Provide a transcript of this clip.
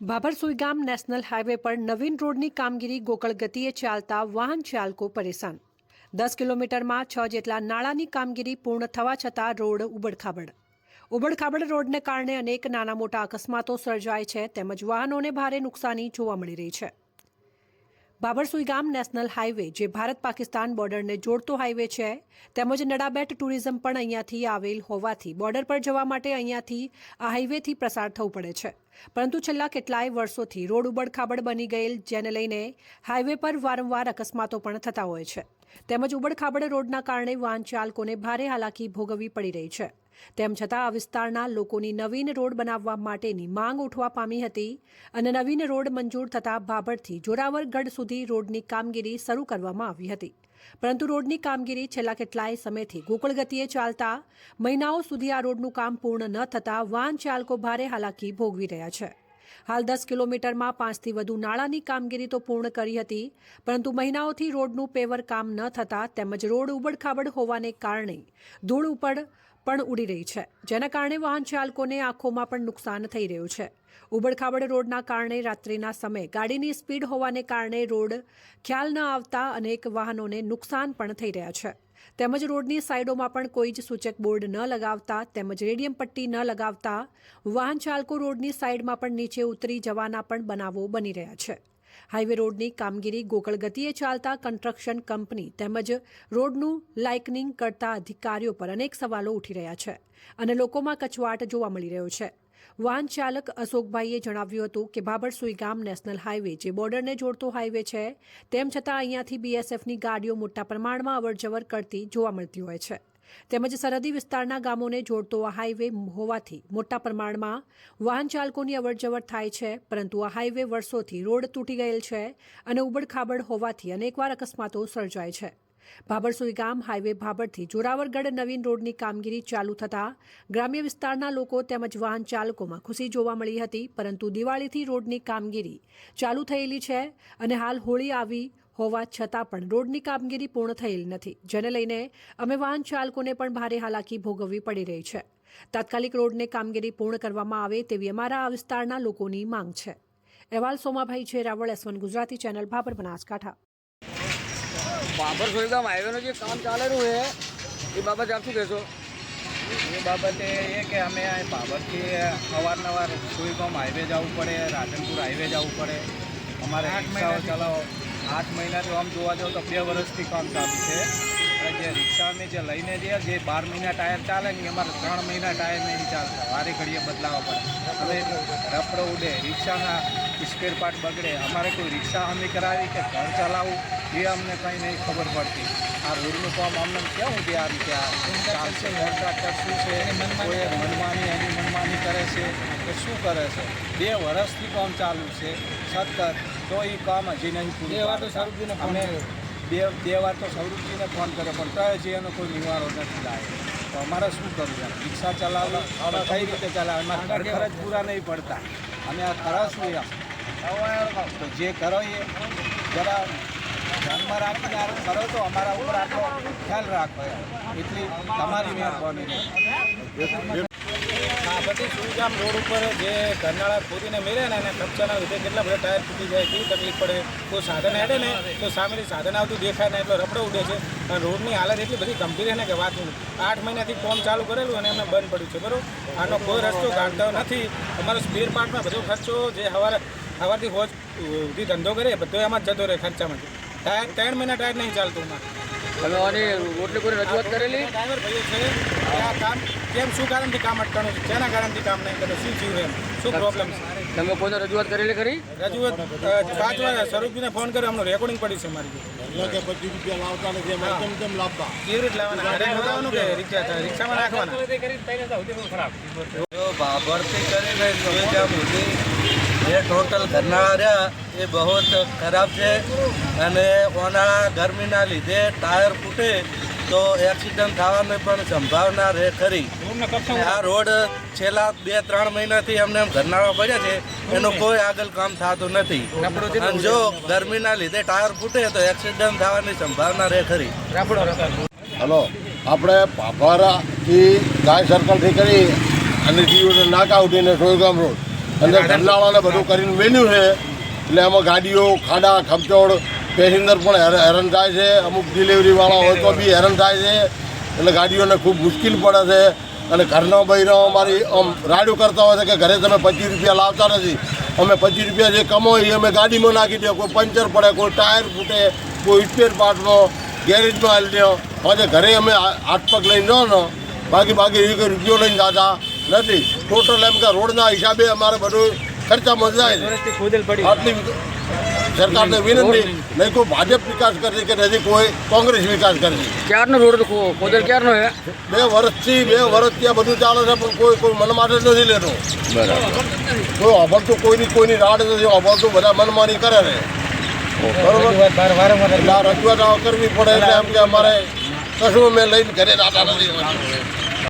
ભાભર ગામ national highway પર નવીન રોડની કામગીરી ગોકળ ગતિએ ચાલતા વાહન ચાલકો પરેશાન. દસ કિલોમીટરમાં છ જેટલા નાળાની કામગીરી પૂર્ણ થવા છતાં રોડ ઉબડખાબડ. ઉબડખાબડ રોડને કારણે અનેક નાના મોટા અકસ્માતો સર્જાય છે, તેમજ વાહનોને ભારે નુકસાની જોવા મળી રહી છે. બાબર ગામ નેશનલ હાઈવે જે ભારત પાકિસ્તાન બોર્ડરને જોડતો હાઈવે છે, તેમજ નડાબેટ ટુરિઝમ પણ અહીંયાથી આવેલ હોવાથી બોર્ડર પર જવા માટે અહીંયાથી આ હાઈવેથી પ્રસાર થવું પડે છે. પરંતુ છેલ્લા કેટલાય વર્ષોથી રોડ ઉબડખાબડ બની ગયેલ, જેને લઈને હાઈવે પર વારંવાર અકસ્માતો પણ થતા હોય છે. તેમજ ઉબડખાબડ રોડના કારણે વાહન ચાલકોને ભારે હાલાકી ભોગવવી પડી રહી છે. તેમ છતાં આ વિસ્તારના લોકોની નવીન રોડ બનાવવા માટેની માંગ ઉઠવા પામી હતી અને નવીન રોડ મંજૂર થતાં ભાભરથી જોરાવરગઢ સુધી રોડની કામગીરી શરૂ કરવામાં આવી હતી. પરંતુ રોડની કામગીરી છેલ્લા કેટલાય સમયથી ગોકળ ગતિએ ચાલતા મહિનાઓ સુધી આ રોડનું કામ પૂર્ણ ન થતાં વાહન ચાલકો ભારે હાલાકી ભોગવી રહ્યા છે. હાલ દસ કિલોમીટરમાં પાંચથી વધુ નાળાની કામગીરી તો પૂર્ણ કરી હતી, પરંતુ મહિનાઓથી રોડનું પેવર કામ ન થતાં તેમજ રોડ ઉબડખાબડ હોવાને કારણે ધૂળ ઉપર પણ ઉડી રહી છે. જેના કારણે વાહન ચાલકોને આંખોમાં પણ નુકસાન થઈ રહ્યું છે. ઉબડખાબડ રોડના કારણે રાત્રિના સમયે ગાડીની સ્પીડ હોવાને કારણે રોડ ખ્યાલ ન આવતા અનેક વાહનોને નુકસાન પણ થઈ રહ્યા છે. તેમજ રોડની સાઈડોમાં પણ કોઈ જ સૂચક બોર્ડ ન લગાવતા તેમજ રેડિયમ પટ્ટી ન લગાવતા વાહન ચાલકો રોડની સાઈડમાં પણ નીચે ઉતરી જવાના પણ બનાવો બની રહ્યા છે. હાઈવે રોડની કામગીરી ગોકળ ગતિએ ચાલતા કન્સ્ટ્રક્શન કંપની તેમજ રોડનું લાઇકનિંગ કરતા અધિકારીઓ પર અનેક સવાલો ઉઠી રહ્યા છે અને લોકોમાં કચવાટ જોવા મળી રહ્યો છે. વાહન ચાલક અશોકભાઈએ જણાવ્યું હતું કે બાબર સુઈગામ નેશનલ હાઈવે જે બોર્ડરને જોડતો હાઈવે છે, તેમ છતાં અહીંયાથી બીએસએફની ગાડીઓ મોટા પ્રમાણમાં અવરજવર કરતી જોવા મળતી હોય છે. તેમજ સરહદી વિસ્તારના ગામોને જોડતો આ હાઈવે હોવાથી મોટા પ્રમાણમાં વાહન ચાલકોની અવરજવર થાય છે, પરંતુ આ હાઈવે વર્ષોથી રોડ તૂટી ગયેલ છે અને ઉબડખાબડ હોવાથી અનેકવાર અકસ્માતો સર્જાય છે. ભાબર ગામ હાઈવે ભાબરથી જોરાવરગઢ નવીન રોડની કામગીરી ચાલુ થતાં ગ્રામ્ય વિસ્તારના લોકો તેમજ વાહન ચાલકોમાં ખુશી જોવા મળી હતી, પરંતુ દિવાળીથી રોડની કામગીરી ચાલુ થયેલી છે અને હાલ હોળી આવી હોવા છતાં પણ રોડની કામગીરી પૂર્ણ થયેલ નથી જેને લઈને અમે વાહન ચાલકોને પણ ભારે હાલાકી ભોગવવી પડી રહી છે. તાત્કાલિક રોડને કામગીરી પૂર્ણ કરવામાં આવે તેવી અમારા આ વિસ્તારના લોકોની માંગ છે. અહેવાલ સોમાભાઈ છે Raval S one Gujarati channel Bhabhar Banaskantha. Babar Suigam હાઈવેનું જે કામ ચાલેલું છે એ બાબત આપ શું કહેશો? એ બાબતે એ કે અમે આ બાબતથી અવારનવાર સુઈગામ હાઈવે જવું પડે રાધનપુર હાઈવે જવું પડે. અમારે રિક્ષાઓ ચલાવો. આઠ મહિનાથી આમ જોવા જાવ તો બે વર્ષથી કામ ચાલુ છે. અને જે રિક્ષા અમે જે લઈને જઈએ જે બાર મહિના ટાયર ચાલે ને અમારે ત્રણ મહિના ટાયર નહીં ચાલતા. વારે ઘડીએ બદલાવા પડે. હવે રફડો ઉડે રિક્ષાના સ્પેર પાર્ટ બગડે. અમારે કોઈ રિક્ષા અમે કરાવી કે ઘર ચલાવવું એ અમને કંઈ નહીં ખબર પડતી. આ રોડનું કામ અમને કેવું કે આ રીતે ચાલશે કોન્ટ્રાક્ટર શું છે? કોઈ મનમાની એની મનમાની કરે છે કે શું કરે છે? બે વર્ષથી કામ ચાલુ છે. સતત તો એ કામ હજી નહીં પૂરું બે વાર તો પાડતા. સ્વરૂપજીને ફોન અમે કર્યો. બે બે વાર તો સ્વરૂપજીને ફોન કર્યો પણ તો હજી એનો કોઈ નિવારો નથી લાવ્યો તો અમારે શું કરવું યાર? રિક્ષા ચલાવવા અમે કઈ રીતે ચલાવે અમારે ઘર ખર્ચ પૂરા નહીં પડતા. અમે આ ખરાશ શું યાર તો જે કરો એ જરા ધ્યાનમાં રાખીને આ કરો તો અમારા ઉપર આટલો ખ્યાલ રાખો યાર એટલી તમારી મહેરબાની. બધી સુઈગામ રોડ ઉપર જે ઘરનાળા ખોદીને મેળે ને એને કપચાના લીધે કેટલા બધા ટાયર તૂટી જાય કેવી તકલીફ પડે કોઈ સાધન હેડે ને તો સામેથી સાધન આવતું દેખાય ને એટલો રબડો ઉડે છે અને રોડની હાલત એટલી બધી ગંભીર છે ને કે વાત નહીં આઠ મહિનાથી કોમ ચાલુ કરેલું અને એમને બંધ પડ્યું છે બરોબર આનો કોઈ રસ્તો કાઢતો નથી અમારો સ્પેર પાર્ટમાં બધો ખર્ચો જે સવારે સવારથી હોજ સુધી ધંધો કરે બધો એમાં જતો રહે ખર્ચામાંથી ટાયર ત્રણ મહિના ટાયર નહીં ચાલતું એમાં તમે આની રોટલી પૂરી રજૂઆત કરેલી? ડ્રાઈવર ભાઈઓ છે આ કામ કેમ શું કારણથી કામ અટકાણું છે? શેના કારણથી કામ નહીં કરે? શું થયું એમ? શું પ્રોબ્લેમ છે? તમે કોઈને રજૂઆત કરેલી કરી રજૂઆત પાંચ વાર સ્વરૂપજીને ફોન કર્યો અમને રેકોર્ડિંગ પડી છે મારી. કે પચીસ રૂપિયા લાવતા નથી એમાં કેમ કેમ લાવતા. કેવી રીતે લાવવાના? ઘરે લાવવાનું કે રિક્ષા રિક્ષામાં રાખવાના? સુઈગામ સુધી જે ટોટલ ઘરના રહ્યા એ બહુ જ ખરાબ છે. અને ઉનાળા ગરમીના લીધે ટાયર ફૂટે તો એક્સિડન્ટ થવાની પણ સંભાવના રહે ખરી. આ રોડ છેલ્લા બે ત્રણ મહિનાથી અમને ઘરનાળા પડ્યા છે એનું કોઈ આગળ કામ થતું નથી. અને જો ગરમીના લીધે ટાયર ફૂટે તો એક્સિડન્ટ થવાની સંભાવના રહે ખરી. હલો આપણે પાભારાથી ગાય સર્કલથી કરી અને જીવને નાકા ઉઠીને સોયગામ રોડ. અને ઘરનાળાને બધું કરીને વેલ્યું છે. એટલે એમાં ગાડીઓ, ખાડા ખમચોડ પેસેન્જર પણ હેરા- હેરાન થાય છે. અમુક ડિલિવરીવાળા હોય તો બી હેરાન થાય છે. એટલે ગાડીઓને ખૂબ મુશ્કેલ પડે છે. અને ઘરના બહેનો અમારી આમ રાડું કરતા હોય છે કે ઘરે તમે પચીસ રૂપિયા લાવતા નથી. અમે પચીસ રૂપિયા જે કમાઈએ અમે ગાડીમાં નાખી દઈએ કોઈ પંચર પડે, કોઈ ટાયર ફૂટે, કોઈ સ્પેર પાર્ટનો, ગેરેજમાં હાલી દો. આજે ઘરે અમે હાથ પગ લઈને જાઓ ને બાકી બાકી રૂપિયો લઈને જાતા. નથી. ટોટલ એમ કે રોડના હિસાબે અમારે બધું ખર્ચામાં જાય છે. આટલી સરકારને વિનંતી નહીં કોઈ ભાજપ વિકાસ કરશે કે નથી કોઈ કોંગ્રેસ વિકાસ કરશે. ક્યારનો રોડ ખો- ખોદેલ ક્યારનો છે બે વર્ષથી બે વર્ષથી આ બધું ચાલે છે પણ કોઈ કોઈ મન માટે નથી લેતો. કોઈ અભરતું કોઈની કોઈની રાડ નથી અભરતું બધા મનમાની કરે છે. બરોબર? એટલે આ રજૂઆત કરવી પડે એટલે એમ કે અમારે કશું અમે લઈને ઘરે દાતા નથી